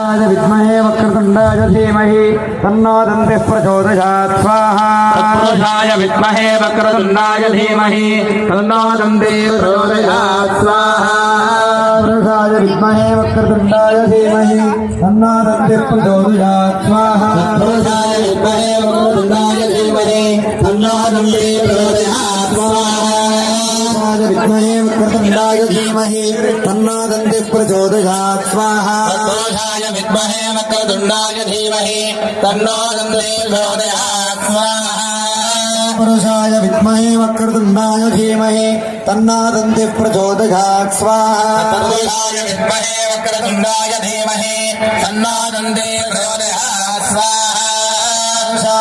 विद्महे वक्रतुण्डाय धीमहि तन्नो दन्तिः प्रचोदयात् स्वाहा। तत्पुरुषाय विद्महे वक्रतुण्डाय धीमहि तन्नो दन्ते प्रचोदयात् स्वाहा। पुरुषाय विद्महे वक्रतुण्डाय धीमहि तन्नो दन्तिः प्रचोदयात् स्वाहा। पुरुषाय विद्महे वक्रतुण्डाय धीमहि तन्नो दन्ते రుద్రాయ ధీమహి తన్నాదంతి ప్రచోదయాత్ స్వాహా దోషాయ విద్మహే వక్రతుండాయ ధీమహి తన్నాదంతి ప్రచోదయాత్ స్వాహా పురుషాయ విద్మహే వక్రతుండాయ ధీమహి తన్నాదంతి ప్రచోదయాత్ స్వాహా పురుషాయ విద్మహే వక్రతుండాయ ధీమహి తన్నాదంతి ప్రచోదయాత్ స్వాహా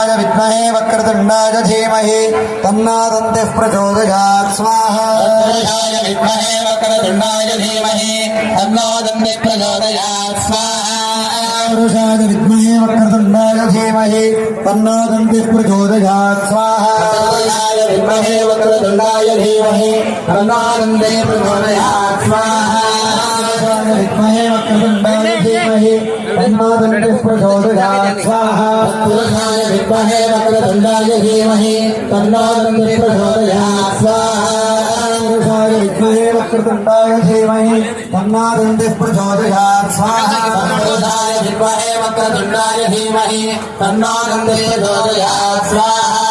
विमहे विद्महे वक्रतुण्डाय धीमहि तन्नादन्तिः प्रचोदयात् स्वाहा। विद्महे वक्रतुण्डाय धीमहि तन्नादन्तिः प्रचोदयात् स्वाहा। विद्महे वक्रतुंडाय धीमहि तन्नादन्तिः प्रचोदयात् स्वाहा। विद्महे वक्रतुण्डाय धीमहि तन्नादन्तिः प्रचोदयात् स्वाहा। विद्महे धीमहि तन्नो दन्तिः प्रचोदयात् स्वाहा पुरुषाय विद्महे वक्रतुण्डाय धीमहि तन्नो दन्ते प्रचोदयात् स्वाहा पुरुषाय विद्महे वक्रतुण्डाय धीमहि तन्नो दन्तिः प्रचोदयात् स्वाहा पुरुषाय विद्महे वक्रतुण्डाय धीमहि तन्नो दन्ते प्रचोदयात् स्वाहा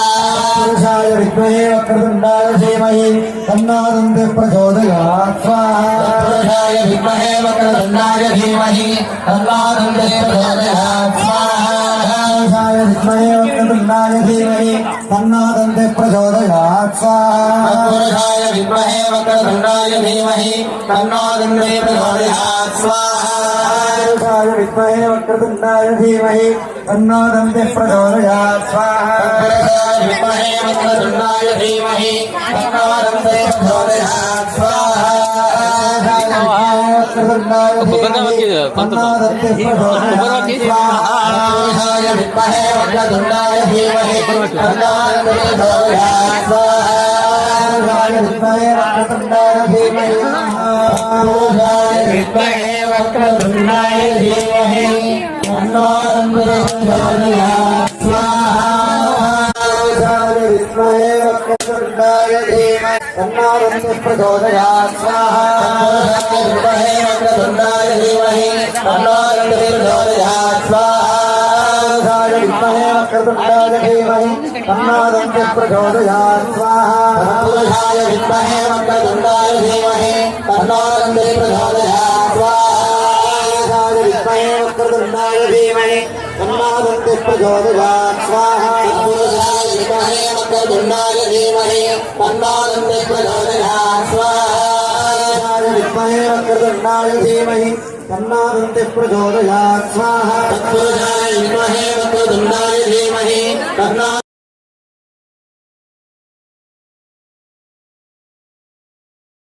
పురుషాయ విద్మహే వక్రతుండాయ ధీమహి తన్నానంద ప్రచోదయాత్ స్వాహ పురుషాయ విద్మహే వక్రతుండాయ ధీమహి తన్నానంద ప్రచోదయాత్ స్వాహ పురుషాయ విద్మహే వక్రతుండాయ ధీమహి తన్నానంద ప్రచోదయాత్ స్వాహ పురుషాయ విద్మహే వక్రతుండాయ ధీమహి తన్నానంద ప్రచోదయాత్ విద్మహే వక్రతుండాయ ధీమహి तन्नादन्तिः प्रचोदयात्। स्वाहा विद्महे मन्दसुन्नाय धीमहि तन्नादन्तिः स्वाहा विद्महे मन्दसुन्नाय धीमहि तन्नादन्तिः प्रचोदयात् स्वाहा पुरुषाय विद्महे वक्रतुण्डाय धीमहि तन्नो दन्तिः प्रचोदयात् स्वाहा विद्महे वक्रतुण्डाय धीमहि तन्नो दन्ते प्रचोदयात् स्वाहा पुरुषाय विद्महे वक्रतुण्डाय धीमहि विद्महे वक्रतुण्डाय धीमहि तन्नो दन्तिः प्रचोदयात् स्वाहा पुरुषाय विद्महे वक्रतुण्डाय धीमहि तन्नो दन्ते प्रचोदयात् स्वाहा पुरुषाय विद्महे वक्रतुण्डाय धीमहि तन्नो दन्तिः प्रचोदयात् स्वाहा पुरुषाय विद्महे वक्रतुण्डाय धीमहि तन्नो